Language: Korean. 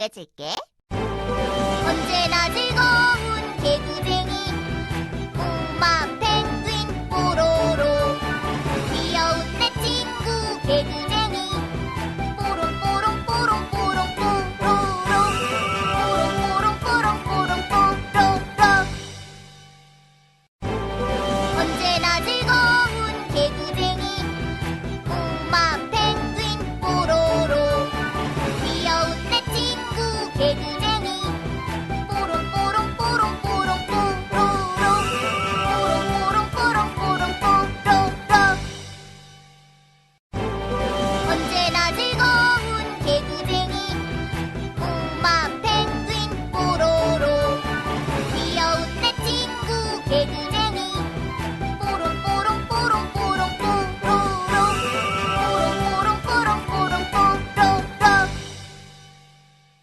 해줄게. 언제나 즐거운 개구쟁이. 꼬마 펭귄 뽀로로. 귀여운 내 친구 개구쟁이 꼬